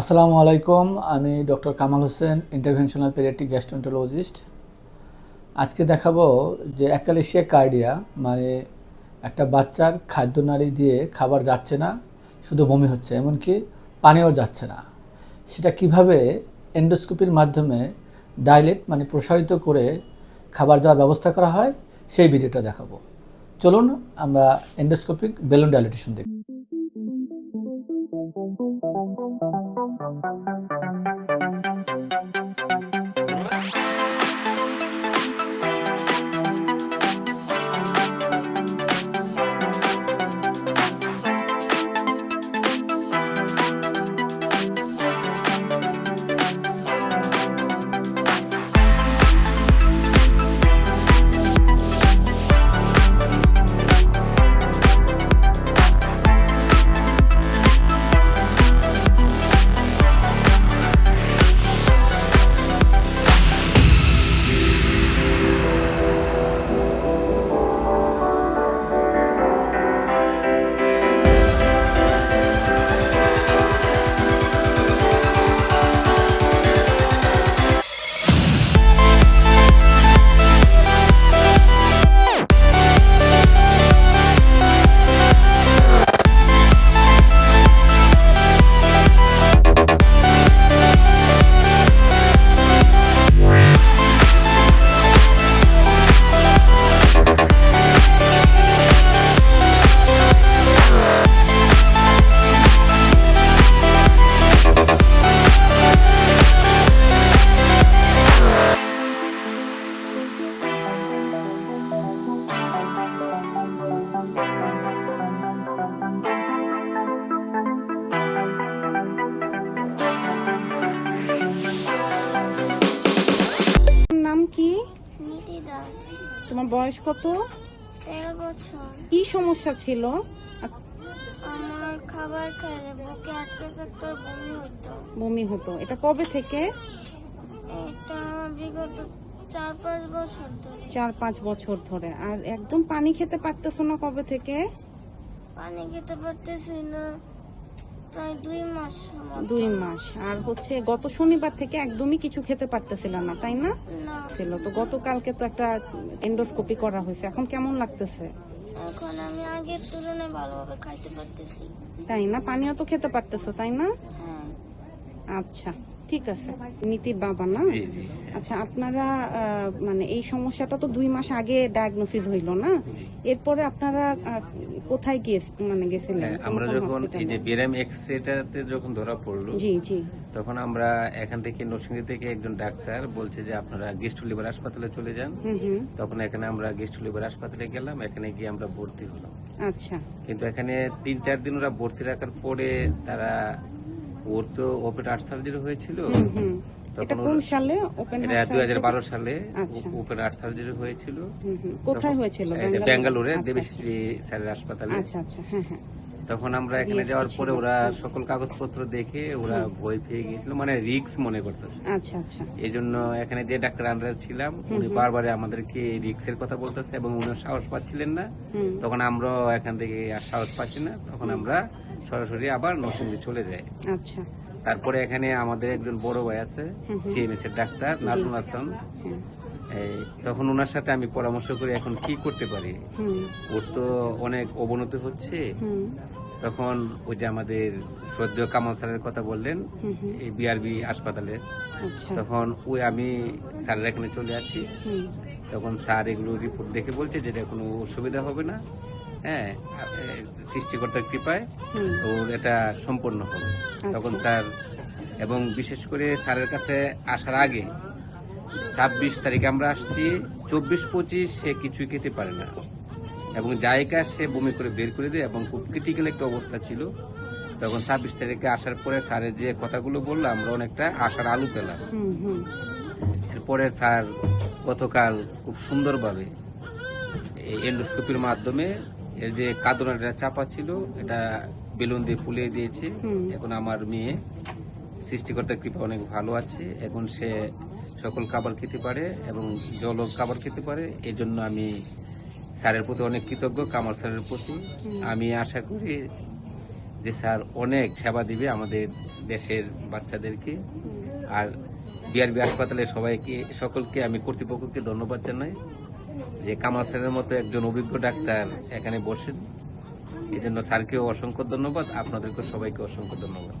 আসসালামু আলাইকুম, আমি doctor Kamal Hossain interventional paediatric gastroenterologist আজকে দেখাবো যে অ্যাকালেশিয়া কার্ডিয়া মানে একটা বাচ্চার খাদ্যনালী দিয়ে খাবার যাচ্ছে না, শুধু বমি হচ্ছে, এমনকি পানিও যাচ্ছে না। সেটা কীভাবে এন্ডোস্কোপির মাধ্যমে ডাইলেট মানে প্রসারিত করে খাবার যাওয়ার ব্যবস্থা করা হয়, সেই ভিডিওটা দেখাবো। চলুন আমরা এন্ডোস্কোপিক বেলুন ডাইলেটেশন দেখি। তোমার তোমার বয়স কত? কি সমস্যা ছিল? আমার খাবার খেলে বুকে আটকে থাকতো বমি হতো। বমি হতো। এটা কবে থেকে? এটা বিগত চার পাঁচ বছর ধরে। চার পাঁচ বছর ধরে। আর একদম পানি খেতে পারতেছো না কবে থেকে? পানি খেতে পারতেছি না। প্রায় দুই মাস দুই মাস। আর হচ্ছে গত শনিবার থেকে একদমই কিছু খেতে পারতেছিল না তাই না? না। ছিল। তো গতকালকে তো একটা এন্ডোস্কোপি করা হয়েছে। এখন কেমন লাগতেছে? এখন আমি আগের তুলনায় ভালোভাবে খাইতে পারতেছি। তাই না? পানিও তো খেতে পারতেছো তাই না? হ্যাঁ। আচ্ছা। ঠিক আছে। নীতির বাবা না? আচ্ছা আপনারা মানে এই সমস্যাটা তো দুই মাস আগে ডায়াগনোসিস হইল না? এরপরে আপনারা কোথায় গিয়ে মানে গেছিলেন? হ্যাঁ, আমরা যখন এই যে বিরাম এক্স রেটাতে যখন ধরা পড়ল জি জি। তখন আমরা এখান থেকে নরসিংদী থেকে একজন ডাক্তার বলছে যে আপনারা গেস্ট লিভার হাসপাতালে চলে যান। তখন এখানে আমরা গেস্ট লিভার হাসপাতালে গেলাম এখানে গিয়ে আমরা ভর্তি হলাম। আচ্ছা। কিন্তু এখানে তিন চার দিন ওরা ভর্তি রাখার পরে তারা ওর তো ওপেন আর্ট সার্জারি হয়েছিল। এটা কোন সালে ওপেন আচ্ছা। ওপেন আর্ট সার্জারি হয়েছিল। কোথায় হয়েছিল? ব্যাঙ্গালোরে? আচ্ছা, দেবেশ্রী স্যারের হাসপাতালে। আচ্ছা আচ্ছা। হ্যাঁ হ্যাঁ। তখন আমরা এখানে যাওয়ার পরে ওরা সকল কাগজপত্র দেখে ওরা ভয় পেয়ে গিয়েছিল মানে রিক্স মনে করতেছে। আচ্ছা আচ্ছা। এই জন্য এখানে যে ডাক্তার আন্ডার ছিলাম উনি বারবার আমাদেরকে রিক্সের কথা বলতেছে এবং উনি সাহস পাচ্ছিলেন না। তখন আমরা এখান থেকে সাহস পাচ্ছি না। তখন আমরা সরাসরি আবার নরসিংদী চলে যায়। আচ্ছা। তারপরে এখানে আমাদের একজন বড় ভাই আছে সিএমএস এর ডাক্তার নাজমুল হাসান। এই, তখন ওনার সাথে আমি পরামর্শ করি এখন কি করতে পারি। ওর তো অনেক অবনতি হচ্ছে। তখন ওই যে আমাদের শ্রদ্ধেয় কামাল স্যারের কথা বললেন এই বিআরবি হাসপাতালে। আচ্ছা। তখন ওই আমি স্যারের এখানে চলে আসি। তখন স্যার এগুলো রিপোর্ট দেখে বলছে যে এটা কোনো অসুবিধা হবে না। হ্যাঁ সৃষ্টিকর্তার কৃপায় ওর এটা সম্পন্ন হবে তখন স্যার এবং বিশেষ করে স্যারের কাছে আসার আগে ছাব্বিশ তারিখে আমরা আসছি চব্বিশ পঁচিশ সে কিছুই খেতে পারে না। এবং জায়গা সে বমি করে বের করে দেয় এবং খুব ক্রিটিক্যাল একটা অবস্থা ছিল। তখন ছাব্বিশ তারিখে আসার পরে স্যারের যে কথাগুলো বলল আমরা অনেকটা আশার আলু পেলাম। এরপরে স্যার গতকাল খুব সুন্দরভাবে এই এন্ডোস্কোপির মাধ্যমে এর যে কাঁদনাটা চাপা ছিল এটা বেলুন দিয়ে ফুলিয়ে দিয়েছে। এখন আমার মেয়ে সৃষ্টিকর্তার কৃপা অনেক ভালো আছে। এখন সে সকল খাবার খেতে পারে এবং জল খাবার খেতে পারে। এই জন্য আমি স্যারের প্রতি অনেক কৃতজ্ঞ কামাল স্যারের প্রতি। আমি আশা করি যে স্যার অনেক সেবা দিবে আমাদের দেশের বাচ্চাদেরকে। আর বিআরবি হাসপাতালে সবাইকে সকলকে আমি কর্তৃপক্ষকে ধন্যবাদ জানাই। যে কামাল মতো একজন অভিজ্ঞ ডাক্তার এখানে বসেন। এজন্য জন্য স্যারকেও অসংখ্য ধন্যবাদ। আপনাদেরকে সবাইকে অসংখ্য ধন্যবাদ।